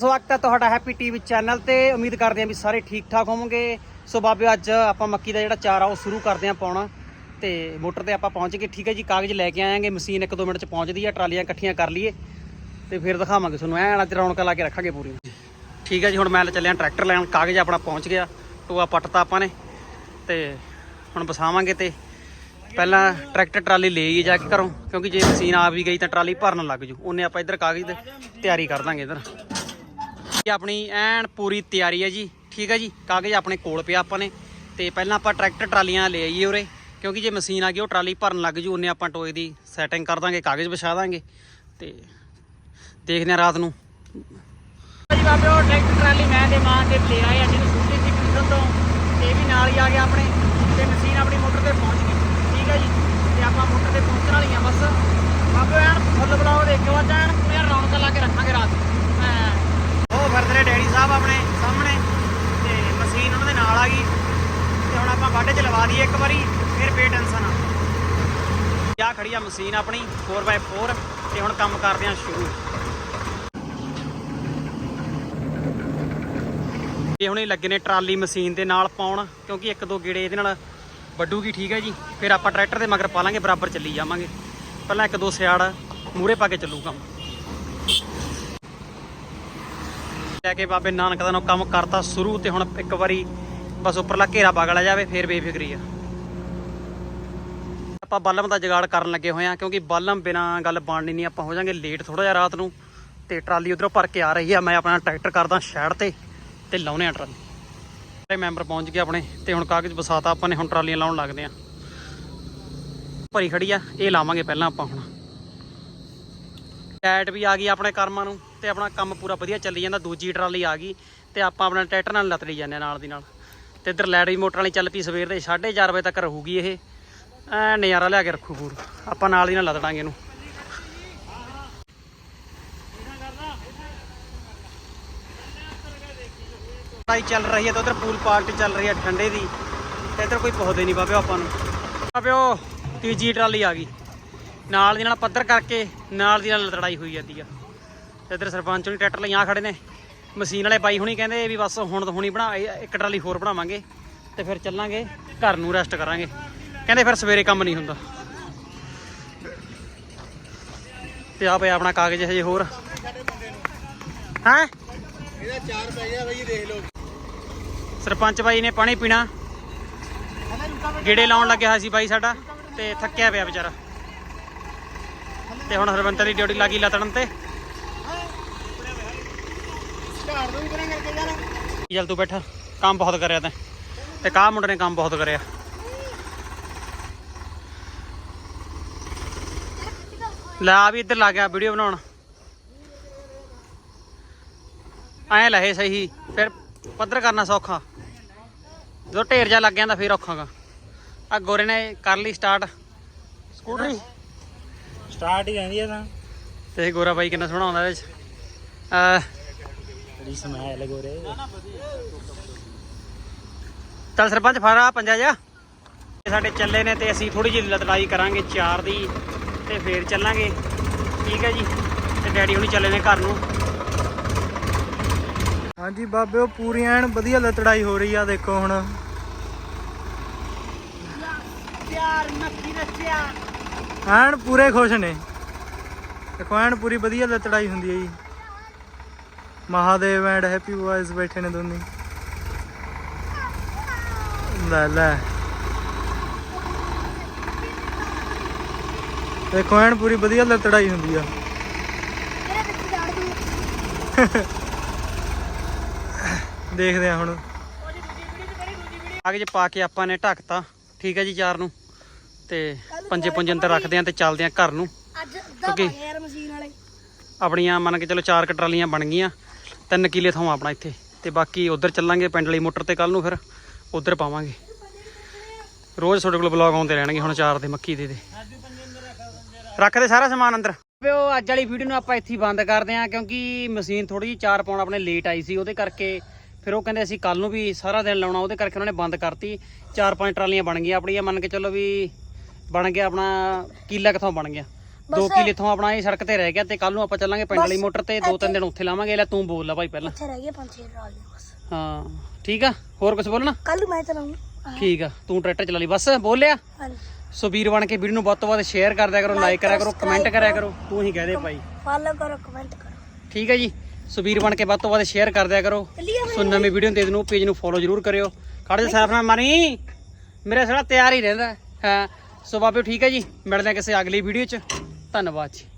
ਸਵਾਗਤ ਹੈ ਤੁਹਾਡਾ ਹੈਪੀ ਟੀਵੀ ਚੈਨਲ ਤੇ। ਉਮੀਦ ਕਰਦੇ ਹਾਂ ਵੀ ਸਾਰੇ ਠੀਕ ਠਾਕ ਹੋਵੋਗੇ। ਸੋ ਬਾਬੇ, ਅੱਜ ਆਪਾਂ ਮੱਕੀ ਦਾ ਜਿਹੜਾ ਚਾਰਾ ਉਹ ਸ਼ੁਰੂ ਕਰਦੇ ਹਾਂ ਪਾਉਣਾ। ਤੇ ਮੋਟਰ ਤੇ ਆਪਾਂ ਪਹੁੰਚ ਗਏ। ਠੀਕ ਹੈ ਜੀ, ਕਾਗਜ਼ ਲੈ ਕੇ ਆਵਾਂਗੇ ਮਸ਼ੀਨ 1-2 ਮਿੰਟ ਚ ਪਹੁੰਚਦੀ ਹੈ, ਟਰਾਲੀਆਂ ਇਕੱਠੀਆਂ ਕਰ ਲਈਏ। ਤੇ ਫਿਰ ਦਿਖਾਵਾਂਗੇ ਤੁਹਾਨੂੰ। ਐਂ ਅੱਜ ਰੌਣਕ ਲਾ ਕੇ ਰੱਖਾਂਗੇ ਪੂਰੀ। ਠੀਕ ਹੈ ਜੀ, ਹੁਣ ਮੈਂ ਚੱਲਿਆ ਟਰੈਕਟਰ ਲੈਣ। ਕਾਗਜ਼ ਆਪਣਾ ਪਹੁੰਚ ਗਿਆ। ਟੋਆ ਪੱਟਤਾ ਆਪਾਂ ਨੇ। ਤੇ ਹੁਣ ਵਸਾਵਾਂਗੇ ਤੇ ਪਹਿਲਾਂ ਟਰੈਕਟਰ ਟਰਾਲੀ ਲੈ ਹੀ ਜਾ ਕੇ ਘਰੋਂ। ਕਿਉਂਕਿ ਜੇ ਮਸ਼ੀਨ ਆ ਵੀ ਗਈ ਤਾਂ ਟਰਾਲੀ ਭਰਨ ਲੱਗ ਜੂ। ਉਹਨੇ ਆਪਾਂ ਇੱਧਰ ਕਾਗਜ਼ ਦੀ ਤਿਆਰੀ ਕਰ ਦਾਂਗੇ ਇੱਧਰ। ਆਪਣੀ ਐਨ ਪੂਰੀ ਤਿਆਰੀ ਹੈ ਜੀ। ਠੀਕ ਹੈ ਜੀ, ਕਾਗਜ਼ ਆਪਣੇ ਕੋਲ ਪਿਆ ਆਪਾਂ ਨੇ। ਤੇ ਪਹਿਲਾਂ ਆਪਾਂ ਟਰੈਕਟਰ ਟਰਾਲੀਆਂ ਲੈ ਆਈਏ ਉਰੇ, ਕਿਉਂਕਿ ਜੇ ਮਸ਼ੀਨ ਆ ਗਈ, ਉਹ ਟਰਾਲੀ ਭਰਨ ਲੱਗ ਜੂ, ਉਹਨੇ ਆਪਾਂ ਟੋਏ ਦੀ ਸੈਟਿੰਗ ਕਰ ਦਾਂਗੇ, ਕਾਗਜ਼ ਵਿਛਾ ਦਾਂਗੇ। ਤੇ ਦੇਖਦੇ ਹਾਂ ਰਾਤ ਨੂੰ। ਜੀ ਬਾਬੇ ਉਹ ਟਰੈਕਟਰ ਟਰਾਲੀ ਮੈਂ ਤੇ ਮਾਂ ਤੇ ਲੈ ਆਏ, ਅੱਜ ਨੂੰ ਛੁੱਟੀ ਸੀ ਕਿਸਨ ਤੋਂ। ਤੇ ਇਹ ਵੀ ਨਾਲ ਹੀ ਆ ਗਿਆ ਆਪਣੇ। ਤੇ ਮਸ਼ੀਨ ਆਪਣੀ ਮੋਟਰ ਤੇ ਪਹੁੰਚ ਗਈ। ਠੀਕ ਹੈ ਜੀ, ਤੇ ਆਪਾਂ ਮੋਟਰ ਤੇ ਪਹੁੰਚਣ ਵਾਲੀਆਂ ਬਸ। ਬਾਬੇ ਐਨ ਫੁੱਲ ਬਲਾਓ ਦੇਖਿਓ ਅੱਜ ਐਨ। ਪੂਰੀਆਂ ਰੌਣਕਾਂ ਲਾ ਕੇ ਰੱਖਾਂਗੇ ਰਾਤ ਨੂੰ। ਫਿਰਦੇ ਨੇ ਡੈਡੀ ਸਾਹਿਬ ਆਪਣੇ ਸਾਹਮਣੇ ਤੇ ਮਸ਼ੀਨ ਉਹਨਾਂ ਦੇ ਨਾਲ ਆ ਗਈ ਤੇ ਹੁਣ ਆਪਾਂ ਵਾਢੇ ਚ ਲਵਾ ਦਈਏ ਇੱਕ ਵਾਰੀ, ਫਿਰ ਬੇ ਟੈਨਸ਼ਨ ਆ। ਆ ਖੜੀ ਆ ਮਸ਼ੀਨ ਆਪਣੀ 4x4 ਤੇ ਹੁਣ ਕੰਮ ਕਰਦੇ ਆ ਸ਼ੁਰੂ। ਇਹ ਹੁਣੇ ਲੱਗੇ ਨੇ ਟਰਾਲੀ ਮਸ਼ੀਨ ਦੇ ਨਾਲ ਪਾਉਣ, ਕਿਉਂਕਿ ਇੱਕ ਦੋ ਗੇੜੇ ਇਹਦੇ ਨਾਲ ਵੱਡੂਗੀ ਠੀਕ ਹੈ ਜੀ। ਫਿਰ ਆਪਾਂ ਟਰੈਕਟਰ ਦੇ ਮਗਰ ਪਾ ਲਾਂਗੇ, ਬਰਾਬਰ ਚੱਲੀ ਜਾਵਾਂਗੇ। ਪਹਿਲਾਂ ਇੱਕ ਦੋ ਸਿਆੜ ਮੂਰੇ ਪਾ ਕੇ ਚੱਲੂ ਕੰਮ ਲੈ ਕੇ ਬਾਬੇ ਨਾਨਕ ਦਾ ਨੂੰ ਕੰਮ ਕਰਤਾ ਸ਼ੁਰੂ ਤੇ ਹੁਣ ਇੱਕ ਵਾਰੀ ਬਸ ਉੱਪਰਲਾ ਘੇਰਾ ਬਾਗਲਾ ਜਾਵੇ, ਫੇਰ ਬੇਫਿਕਰੀ ਆ। ਆਪਾਂ ਬਲਮ ਦਾ ਜਗਾੜ ਕਰਨ ਲੱਗੇ ਹੋਏ ਆ, ਕਿਉਂਕਿ ਬਲਮ ਬਿਨਾ ਗੱਲ ਬਣਨੀ ਨਹੀਂ, ਆਪਾਂ ਹੋ ਜਾਾਂਗੇ ਲੇਟ ਥੋੜਾ ਜਿਹਾ ਰਾਤ ਨੂੰ ਤੇ ਟਰਾਲੀ ਉਧਰੋਂ ਭਰ ਕੇ ਆ ਰਹੀ ਆ। ਮੈਂ ਆਪਣਾ ਟਰੈਕਟਰ ਕਰਦਾ ਸ਼ੈਡ ਤੇ ਤੇ ਲਾਉਨੇ ਆ ਟਰਾਲੀ। ਸਾਰੇ ਮੈਂਬਰ ਪਹੁੰਚ ਗਏ ਆਪਣੇ ਤੇ ਹੁਣ ਕਾਗਜ਼ ਵਸਾਤਾ ਆਪਾਂ ਨੇ, ਹੁਣ ਟਰਾਲੀਆਂ ਲਾਉਣ ਲੱਗਦੇ ਆ। ਭਰੀ ਖੜੀ ਆ, ਇਹ ਲਾਵਾਂਗੇ ਪਹਿਲਾਂ ਆਪਾਂ ਹੁਣ। ਟੈਟ ਵੀ ਆ ਗਈ ਆਪਣੇ ਕਰਮਾਂ ਨੂੰ। ਤੇ ਆਪਣਾ ਕੰਮ ਪੂਰਾ ਵਧੀਆ ਚੱਲੀ ਜਾਂਦਾ, ਦੂਜੀ ਟਰਾਲੀ ਆ ਗਈ ਤੇ ਆਪਾਂ ਆਪਣਾ ਟਰੈਕਟਰ ਨਾਲ ਲਤੜੀ ਜਾਂਦੇ ਹਾਂ ਨਾਲ ਦੀ ਨਾਲ। ਤੇ ਇੱਧਰ ਲੈਟ ਵੀ ਮੋਟਰ ਵਾਲੀ ਚੱਲ ਪਈ ਸਵੇਰ ਦੇ 4:30 ਵਜੇ ਤੱਕ ਰਹੂਗੀ ਇਹ। ਐ ਨਜ਼ਾਰਾ ਲਿਆ ਕੇ ਰੱਖੂ ਪੂਰਾ ਆਪਾਂ ਨਾਲ ਦੀ ਨਾਲ ਲਤੜਾਂਗੇ ਇਹਨੂੰ। ਲੜਾਈ ਚੱਲ ਰਹੀ ਹੈ ਤੇ ਉਧਰ ਪੂਲ ਪਾਰਟੀ ਚੱਲ ਰਹੀ ਹੈ ਠੰਡੇ ਦੀ, ਤੇ ਇੱਧਰ ਕੋਈ ਪਹੁੰਚਦੇ ਨਹੀਂ ਬਾਬਿਓ ਆਪਾਂ ਨੂੰ। ਬਾਬਿਓ, ਤੀਜੀ ਟਰਾਲੀ ਆ ਗਈ। ਨਾਲ ਦੀ ਨਾਲ ਪੱਧਰ ਕਰਕੇ, ਨਾਲ ਦੀ ਨਾਲ ਲੜਾਈ ਹੋਈ ਜਾਂਦੀ ਆ। ਤੇ ਇੱਧਰ ਸਰਪੰਚ ਹੁਣੀ ਟਰੈਕਟਰ ਲਈ ਆ ਖੜੇ ਨੇ। ਮਸ਼ੀਨ ਵਾਲੇ ਬਾਈ ਹੁਣੀ ਕਹਿੰਦੇ ਵੀ ਬਸ ਹੁਣ ਤਾਂ ਹੁਣੀ ਬਣਾ ਇੱਕ ਟਰਾਲੀ ਹੋਰ ਬਣਾਵਾਂਗੇ ਤੇ ਫਿਰ ਚੱਲਾਂਗੇ, ਘਰ ਨੂੰ ਰੈਸਟ ਕਰਾਂਗੇ। ਕਹਿੰਦੇ ਫਿਰ ਸਵੇਰੇ ਕੰਮ ਨਹੀਂ ਹੁੰਦਾ। ਤੇ ਆ ਪਿਆ ਆਪਣਾ ਕਾਗਜ਼ ਹਜੇ ਹੋਰ। ਹੈ? ਇਹਦਾ ਚਾਰ ਪੈ ਗਿਆ ਬਈ ਦੇਖ ਲਓ ਸਰਪੰਚ ਬਾਈ ਨੇ ਪਾਣੀ ਪੀਣਾ। ਗੇੜੇ ਲਾਉਣ ਲੱਗਿਆ ਹੋਇਆ ਸੀ ਬਾਈ ਸਾਡਾ ਤੇ ਥੱਕਿਆ ਪਿਆ ਵਿਚਾਰਾ। ਤੇ ਹੁਣ ਹਰਵੰਤਰ ਦੀ ਡਿਊਟੀ ਲੱਗੀ ਲਤੜਨ ਤੇ। ਝਾੜ ਨੂੰ ਵੀ ਕਰਾਂ ਕਰਕੇ ਯਾਰ। ਚੱਲ ਤੂੰ ਬੈਠਾ ਕੰਮ ਬਹੁਤ ਕਰਿਆ ਤੈਂ। ਤੇ ਕਾਹ ਮੁੰਡੇ ਨੇ ਕੰਮ ਬਹੁਤ ਕਰਿਆ। ਲੈ ਆ ਵੀ ਇੱਧਰ ਲੱਗ ਗਿਆ ਵੀਡੀਓ ਬਣਾਉਣ। ਐ ਲਹੇ ਸਹੀ ਫਿਰ ਪੱਧਰ ਕਰਨਾ ਸੌਖਾ। ਜਦੋਂ ਢੇਰ ਜਾ ਲੱਗ ਜਾਂਦਾ ਫਿਰ ਔਖਾਗਾ ਆ ਗੋਰੇ ਨੇ ਕਰ ਲਈ ਸਟਾਰਟ ਸਕੂਟਰੀ? ਸਟਾਰਟ ਹੀ ਜਾਂਦੀ ਆ ਤਾਂ। ਤੇ ਗੋਰਾ ਬਾਈ ਕਿੰਨਾ ਸੋਹਣਾ ਆਉਂਦਾ ਇਹਦੇ ਚ ਅਹ ਸਮੈਲ ਗੋਰੇ ਚੱਲ ਸਰਪੰਚ ਫਾਰਾ ਪੰਜਾ ਜਾ ਸਾਡੇ ਚੱਲੇ ਨੇ ਤੇ ਅਸੀਂ ਥੋੜੀ ਜਿਹੀ ਲੜਾਈ ਕਰਾਂਗੇ ਚਾਰ ਦੀ ਤੇ ਫੇਰ ਚੱਲਾਂਗੇ। ਠੀਕ ਹੈ ਜੀ ਤੇ ਡੈਡੀ ਹੁਣੀ ਚੱਲੇ ਨੇ ਘਰ ਨੂੰ। ਹਾਂਜੀ ਬਾਬੇ ਉਹ ਪੂਰੀ ਐਨ ਵਧੀਆ ਲਤੜਾਈ ਹੋ ਰਹੀ ਆ ਦੇਖੋ ਹੁਣ। ਪਿਆਰ ਨੱਕੀ ਰੱਖਿਆ। ਐਨ ਪੂਰੇ ਖੁਸ਼ ਨੇ। ਦੇਖੋ ਐਨ ਪੂਰੀ ਵਧੀਆ ਲਤੜਾਈ ਹੁੰਦੀ ਹੈ ਜੀ। ਮਹਾਦੇਵ ਐਂਡ ਹੈਪੀ ਬॉयਜ਼ ਬੈਠੇ ਨੇ ਦੋਨੇ। ਲੈ ਲੈ। ਦੇਖੋ ਐਨ ਪੂਰੀ ਵਧੀਆ ਲਤੜਾਈ ਹੁੰਦੀ ਆ। ਦੇਖਦੇ ਆ ਹੁਣ। ਕਾਗਜ਼ ਪਾ ਕੇ ਆਪਾਂ ਨੇ ਢੱਕਤਾ। ਠੀਕ ਹੈ ਜੀ ਚਾਰ ਨੂੰ। ਤੇ ਪੰਜੇ ਪੁੰਜੇ ਅੰਦਰ ਰੱਖਦੇ ਆਂ ਤੇ ਚੱਲਦੇ ਆਂ ਘਰ ਨੂੰ। ਅੱਜ ਕਿਉਂਕਿ ਦਬਾ ਯਾਰ ਮਸ਼ੀਨ ਵਾਲੇ। ਆਪਣੀਆਂ ਮੰਨ ਕੇ ਚਲੋ ਚਾਰ ਕੁ ਟਰਾਲੀਆਂ ਬਣ ਗਈਆਂ। ਤਿੰਨ ਕਿਲੇ ਥਾਂ ਆਪਣਾ ਇੱਥੇ। ਤੇ ਬਾਕੀ ਉਧਰ ਚੱਲਾਂਗੇ ਪਿੰਡ ਲਈ ਮੋਟਰ ਤੇ ਕੱਲ ਨੂੰ ਫਿਰ ਉਧਰ ਪਾਵਾਂਗੇ। ਰੋਜ਼ ਤੁਹਾਡੇ ਕੋਲ ਬਲੌਗ ਆਉਂਦੇ ਰਹਿਣਗੇ ਹੁਣ ਚਾਰ ਦੇ ਮੱਕੀ ਦੇ ਦੇ। ਰੱਖਦੇ ਸਾਰਾ ਸਮਾਨ ਅੰਦਰ। ਉਹ ਅੱਜ ਵਾਲੀ ਵੀਡੀਓ ਨੂੰ ਆਪਾਂ ਇੱਥੇ ਬੰਦ ਕਰਦੇ ਆਂ ਕਿਉਂਕਿ ਮਸ਼ੀਨ ਥੋੜੀ ਜਿਹੀ ਚਾਰ ਪਾਉਣ ਆਪਣੇ ਲੇਟ ਆਈ ਸੀ, ਉਹਦੇ ਕਰਕੇ ਫਿਰ ਉਹ ਕਹਿੰਦੇ ਅਸੀਂ ਕੱਲ ਨੂੰ ਵੀ ਸਾਰਾ ਦਿਨ ਲਾਉਣਾ, ਉਹਦੇ ਕਰਕੇ ਉਹਨਾਂ ਨੇ ਬੰਦ ਕਰਤੀ। ਚਾਰ ਪੰਜ ਟਰਾਲੀਆਂ ਬਣ ਗਈਆਂ ਆਪਣੀਆਂ, ਮੰਨ ਕੇ ਚੱਲੋ ਵੀ ਬਣ ਗਿਆ ਆਪਣਾ, ਕਿੱਲਾ ਕਿਥੋਂ ਬਣ ਗਿਆ। ਦੋ ਕਿਲੇ ਤੋਂ ਆਪਣਾ ਇਹ ਸੜਕ ਤੇ ਰਹਿ ਗਿਆ ਤੇ ਕੱਲ ਨੂੰ ਆਪਾਂ ਚੱਲਾਂਗੇ ਪਿੰਡ ਵਾਲੀ ਮੋਟਰ ਤੇ ਦੋ ਤਿੰਨ ਦਿਨ ਉੱਥੇ ਲਾਵਾਂਗੇ ਲੈ ਤੂੰ ਬੋਲ ਲੈ ਭਾਈ ਪਹਿਲਾਂ। ਇੱਥੇ ਰਹਿ ਪੰਜ ਛੇ ਨਾਲ ਬਸ। ਹਾਂ ਠੀਕ ਆ? ਹੋਰ ਕੁਝ ਬੋਲਣਾ? ਕੱਲ ਮੈਂ ਚਲਾਉਂਗਾ ਠੀਕ ਆ ਤੂੰ ਟਰੈਕਟਰ ਚਲਾ ਲਈ। ਬਸ ਬੋਲਿਆ ਹਾਂਜੀ। ਸੋ ਵੀਰ ਬਣ ਕੇ ਵੀਡੀਓ ਨੂੰ ਵੱਧ ਤੋਂ ਵੱਧ ਸ਼ੇਅਰ ਕਰ ਦਿਆ ਕਰੋ ਲਾਈਕ ਕਰਿਆ ਕਰੋ ਕਮੈਂਟ ਕਰਿਆ ਕਰੋ। ਤੂੰ ਹੀ ਕਹਿ ਦੇ ਭਾਈ। ਫਾਲੋ ਕਰੋ ਕਮੈਂਟ ਕਰੋ। ਠੀਕ ਹੈ ਜੀ। ਸੋ ਵੀਰ ਬਣ ਕੇ ਵੱਧ ਤੋਂ ਵੱਧ ਸ਼ੇਅਰ ਕਰ ਦਿਆ ਕਰੋ। ਸੋ ਨਵੀਂ ਵੀਡੀਓ ਦੇ ਨੂੰ ਪੇਜ ਨੂੰ ਫੋਲੋ ਜਰੂਰ ਕਰਿਓ। ਖੜ ਜਾ ਸਾਫ਼ ਨਾਲ ਮਾਰੀ ਮੇਰਾ ਸਾਲਾ ਤਿਆਰ ਹੀ ਰਹਿੰਦਾ। ਹੈ। ਸੋ ਬਾਬੇ ਠੀਕ ਹੈ ਜੀ। ਮਿਲਦੇ ਹਾਂ ਕਿਸੇ ਅਗਲੀ ਵੀਡੀਓ 'ਚ। ਧੰਨਵਾਦ ਜੀ।